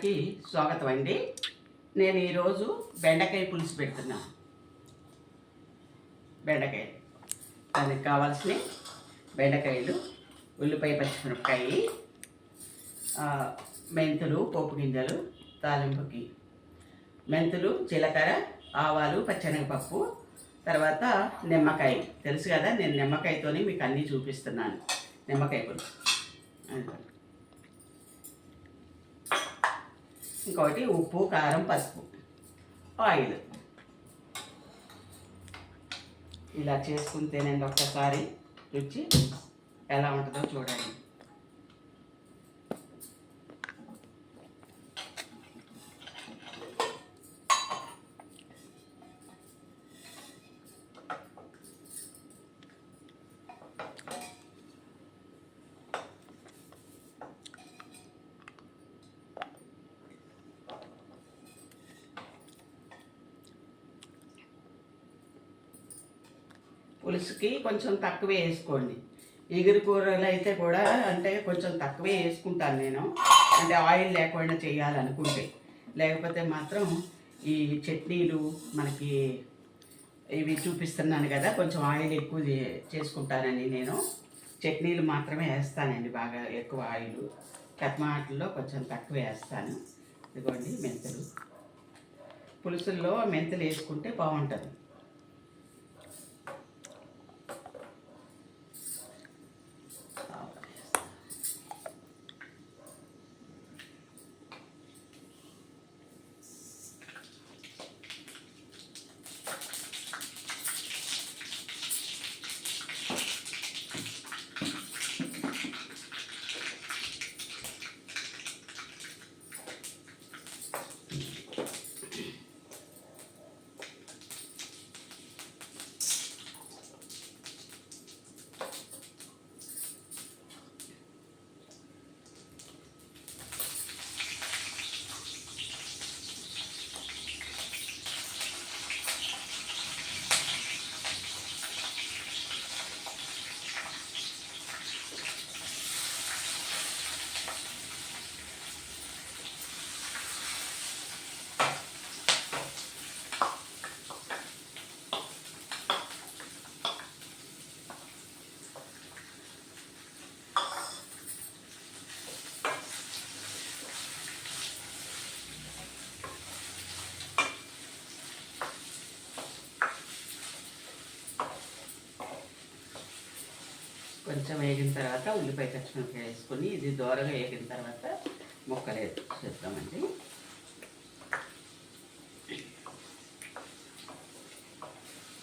అందరికీ స్వాగతం అండి నేను ఈరోజు బెండకాయ పులుసు పెడుతున్నాను బెండకాయ దానికి కావాల్సిన బెండకాయలు ఉల్లిపాయ పచ్చిమిరపకాయ మెంతులు పోపు గింజలు తాలింపుకి. మెంతులు జీలకర్ర ఆవాలు పచ్చనగపప్పు తర్వాత నిమ్మకాయ. తెలుసు కదా నేను నిమ్మకాయతోనే మీకు అన్నీ చూపిస్తున్నాను. నిమ్మకాయ పులుసు. ఇంకొకటి ఉప్పు కారం పసుపు ఆయిల్. ఇలా చేసుకుంటేనండి ఒక్కసారి. రుచి ఎలా ఉంటుందో చూడండి. పులుసుకి కొంచెం తక్కువే వేసుకోండి. ఎగురు కూరలు అయితే కూడా అంటే కొంచెం తక్కువే వేసుకుంటాను నేను. అంటే ఆయిల్ లేకుండా చేయాలనుకుంటే. లేకపోతే మాత్రం ఈ చట్నీలు మనకి ఇవి చూపిస్తున్నాను కదా కొంచెం ఆయిల్ ఎక్కువ చేసుకుంటానని నేను. చట్నీలు మాత్రమే వేస్తానండి బాగా ఎక్కువ ఆయిల్. కట్మాటల్లో కొంచెం తక్కువ వేస్తాను. ఇదిగోండి మెంతులు. పులుసుల్లో మెంతులు వేసుకుంటే బాగుంటుంది. కొంచెం వేగిన తర్వాత ఉల్లిపాయ పచ్చిమిరపకాయ వేసుకొని ఇది దూరంగా వేగిన తర్వాత ముక్కలు వేద్దామండి.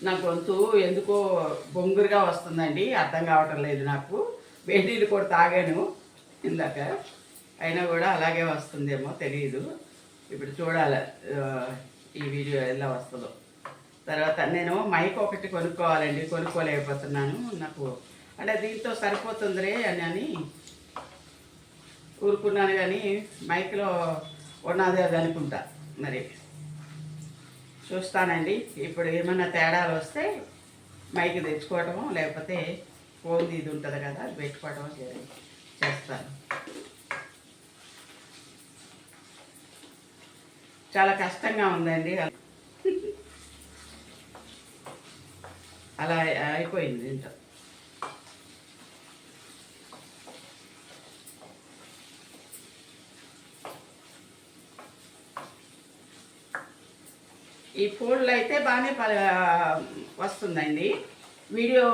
నా గొంతు ఎందుకో బొంగురుగా వస్తుందండి అర్థం కావటం లేదు నాకు. వేడిలు కూడా తాగాను ఇందాక. అయినా కూడా అలాగే వస్తుందేమో తెలియదు ఇప్పుడు చూడాలి ఈ వీడియో ఎలా వస్తుందో. తర్వాత నేను మైక్ ఒకటి కొనుక్కోవాలండి కొనుక్కోలేకపోతున్నాను. నాకు అంటే దీంతో సరిపోతుందిరే అని అని ఊరుకున్నాను కానీ మైక్లో ఉన్నది అది అనుకుంటా మరి. చూస్తానండి. ఇప్పుడు ఏమన్నా తేడాలు వస్తే మైక్ తెచ్చుకోవటము లేకపోతే ఫోన్ ఇది ఉంటుంది కదా అది పెట్టుకోవటం చేస్తాను. చాలా కష్టంగా ఉందండి. అలా అయిపోయింది ఇంట్లో. ఈ ఫోన్లో అయితే బాగానే ప- వస్తుందండి. వీడియో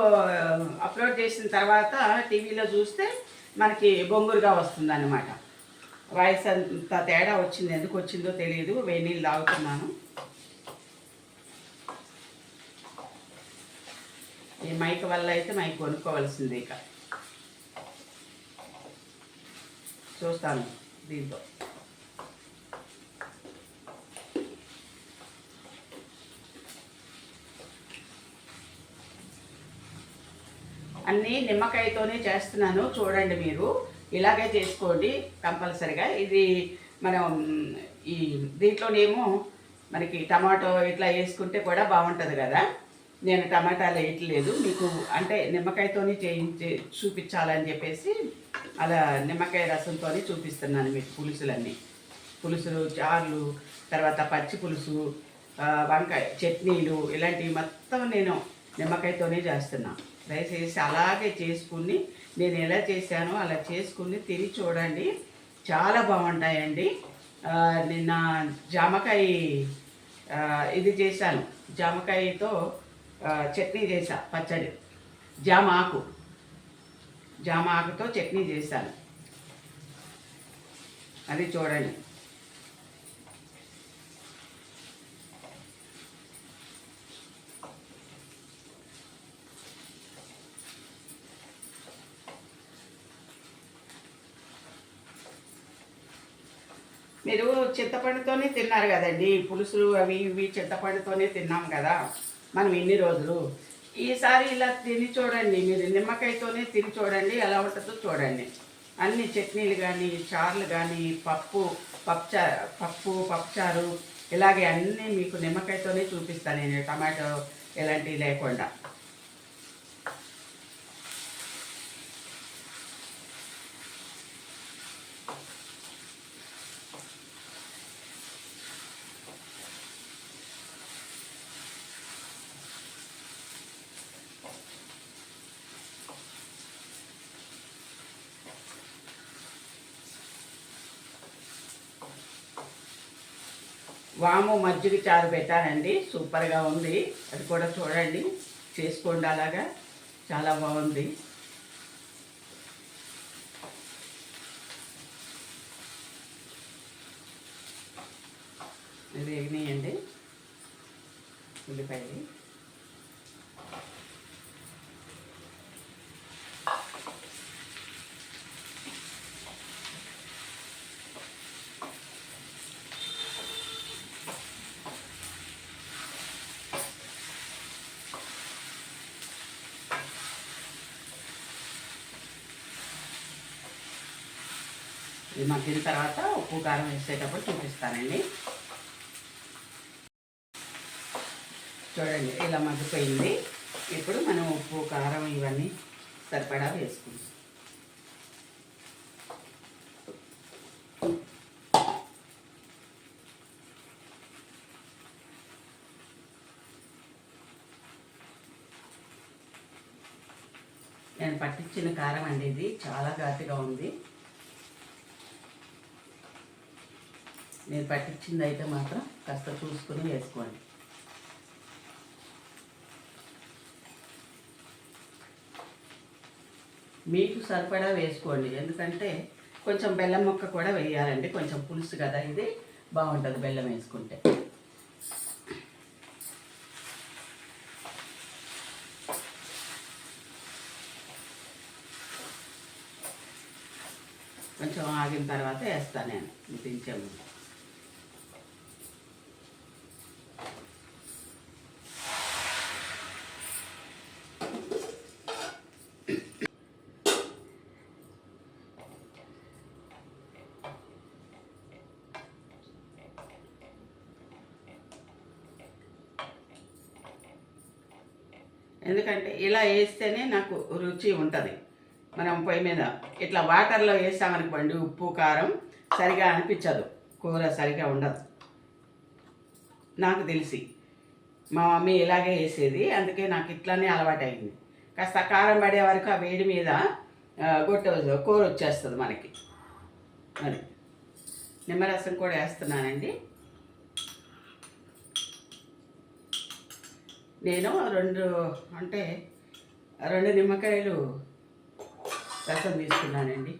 అప్లోడ్ చేసిన తర్వాత టీవీలో చూస్తే మనకి బొంగురుగా వస్తుందన్నమాట. వాయిస్ అంత తేడా వచ్చింది ఎందుకు వచ్చిందో తెలియదు. వేడి నీళ్ళు తాగుతున్నాను. ఈ మైక్ వల్ల అయితే మైక్ కొనుక్కోవలసింది ఇక. చూస్తాను దీంతో. అన్నీ నిమ్మకాయతోనే చేస్తున్నాను. చూడండి మీరు. ఇలాగే చేసుకోండి కంపల్సరిగా. ఇది మనం ఈ దీంట్లోనేమో మనకి టమాటో ఇట్లా వేసుకుంటే కూడా బాగుంటుంది కదా. నేను టమాటాలు వేయట్లేదు మీకు అంటే నిమ్మకాయతోని చేయించి చూపించాలని చెప్పేసి అలా నిమ్మకాయ రసంతో చూపిస్తున్నాను మీకు పులుసులన్నీ. పులుసులు చారులు తర్వాత పచ్చి పులుసు వంకాయ చట్నీలు ఇలాంటివి మొత్తం నేను నిమ్మకాయతోనే చేస్తున్నా. దయచేసి అలాగే చేసుకుని నేను ఎలా చేశానో అలా చేసుకుని తిని చూడండి. చాలా బాగుంటాయండి. నిన్న జామకాయ ఇది చేశాను. జామకాయతో చట్నీ చేశా పచ్చడి. జామ ఆకు. జామ ఆకుతో చట్నీ చేశాను. అది చూడండి. మీరు చింతపండుతోనే తిన్నారు కదండి. పులుసులు అవి ఇవి చింతపండుతోనే తిన్నాం కదా. మనం ఇన్ని రోజులు. ఈసారి ఇలా తిని చూడండి. మీరు నిమ్మకాయతోనే తిని చూడండి. ఎలా ఉంటుందో చూడండి. అన్ని చట్నీలు కానీ చారులు కానీ పప్పు పప్చా పప్పు పప్పుచారు ఇలాగే అన్నీ మీకు నిమ్మకాయతోనే చూపిస్తాను నేను. టమాటో ఇలాంటివి లేకుండా. వాము మజ్జిగ చారు పెట్టానండి. సూపర్గా ఉంది. అది కూడా చూడండి. చేసుకోండి అలాగా. చాలా బాగుంది. వేగినాయండి. ఉల్లిపాయలు. ఇది మగ్గిన తర్వాత ఉప్పు కారం వేసేటప్పుడు చూపిస్తానండి. చూడండి ఇలా మగ్గిపోయింది. ఇప్పుడు మనం ఉప్పు కారం ఇవన్నీ సరిపడా వేసుకుందాం. నేను పట్టించిన కారం అండి ఇది. చాలా ఘాటుగా ఉంది. నేను పట్టించింది అయితే మాత్రం కాస్త చూసుకుని వేసుకోండి. మీకు సరిపడా వేసుకోండి. ఎందుకంటే కొంచెం బెల్లం ముక్క కూడా వేయాలండి. కొంచెం పులుసు కదా ఇది. బాగుంటుంది బెల్లం వేసుకుంటే. కొంచెం ఆగిన తర్వాత వేస్తాను నేను. దించే ముందు. ఎందుకంటే ఇలా వేస్తేనే నాకు రుచి ఉంటుంది. మనం పొయ్యి మీద ఇట్లా వాటర్లో వేసామనుకోండి ఉప్పు కారం సరిగా అనిపించదు. కూర సరిగా ఉండదు. నాకు తెలిసి. మా మమ్మీ ఇలాగే వేసేది అందుకే నాకు ఇట్లానే అలవాటైంది. కాస్త కారం పడే వరకు ఆ వేడి మీద గొట్టె కూర వచ్చేస్తుంది మనకి. అది నిమ్మరసం కూడా వేస్తున్నానండి. నేను రెండు అంటే రెండు నిమ్మకాయలు రసం తీసుకున్నానండి.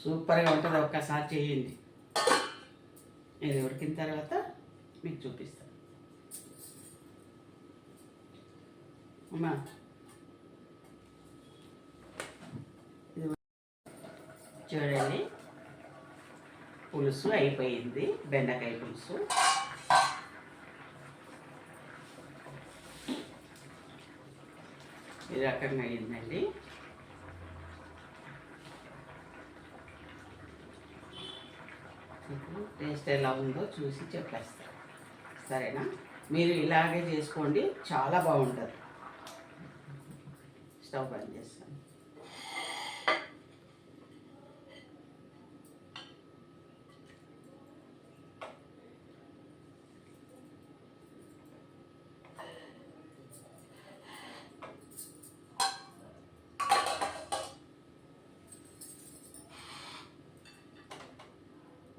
సూపర్గా ఉంటుంది ఒక్కసారి చేయండి. ఇది ఉడికిన తర్వాత మీకు చూపిస్తాను. అమ్మా ఇది చూడండి. పులుసు అయిపోయింది. బెండకాయ పులుసు. ఈ రకంగా అయిందండి. మీకు టేస్ట్ ఎలా ఉందో చూసి చెప్పేస్తాను. సరేనా? మీరు ఇలాగే చేసుకోండి. చాలా బాగుంటుంది. స్టవ్ బంద్ చేస్తాను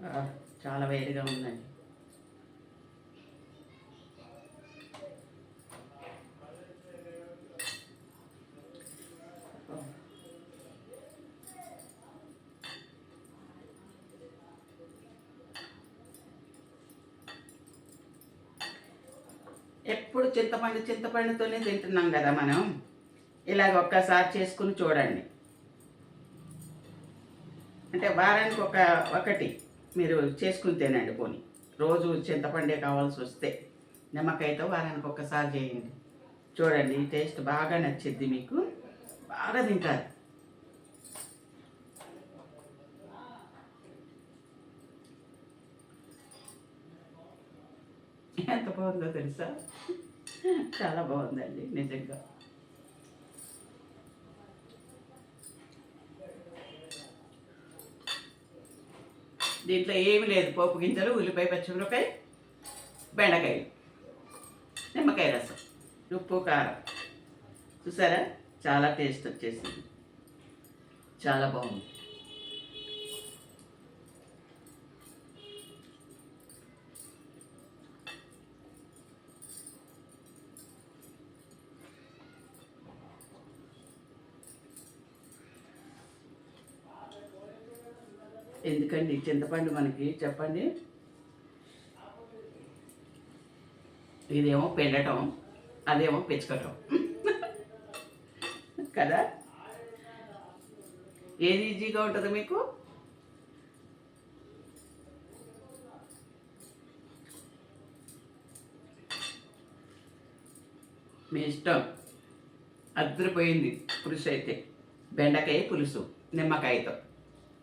ఆ, చాలా వేడిగా ఉందండి. ఎప్పుడు చింతపండు చింతపండుతోనే తింటున్నాం కదా మనం. ఇలాగ ఒక్కసారి చేసుకుని చూడండి. అంటే వారానికి ఒక ఒకటి. మీరు చేసుకుని తినండి పోనీ. రోజు చింతపండే కావాల్సి వస్తే నిమ్మకాయతో వారానికి ఒక్కసారి చేయండి. చూడండి టేస్ట్ బాగా నచ్చిద్ది మీకు. బాగా తింటారు. ఎంత బాగుందో తెలుసా? చాలా బాగుందండి నిజంగా. దీంట్లో ఏమి లేదు. పోపు గింజలు ఉల్లిపాయ పచ్చిమిరపకాయ బెండకాయ నిమ్మకాయ రసం ఉప్పు కారం. చూసారా? చాలా టేస్ట్ వచ్చేసింది. చాలా బాగుంది. ఎందుకండి? చింతపండు మనకి చెప్పండి. ఇదేమో పెళ్ళటం అదేమో పెంచుకోవటం కదా? ఏది ఈజీగా ఉంటుంది మీకు? మీ ఇష్టం. అద్దరిపోయింది పులుసు అయితే బెండకాయ పులుసు నిమ్మకాయతో.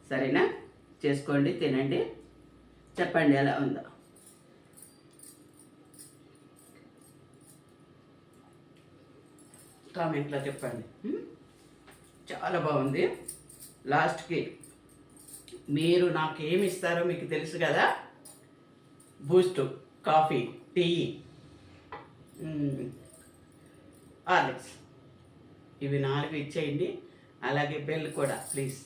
సరేనా? చేసుకోండి తినండి. చెప్పండి ఎలా ఉందో. కామెంట్లో చెప్పండి? చాలా బాగుంది. లాస్ట్కి మీరు నాకు ఏమి ఇస్తారో మీకు తెలుసు కదా? బూస్ట్ కాఫీ టీ ఆర్లిక్స్ ఇవి నాలుగు ఇచ్చేయండి. అలాగే బెల్ కూడా ప్లీజ్.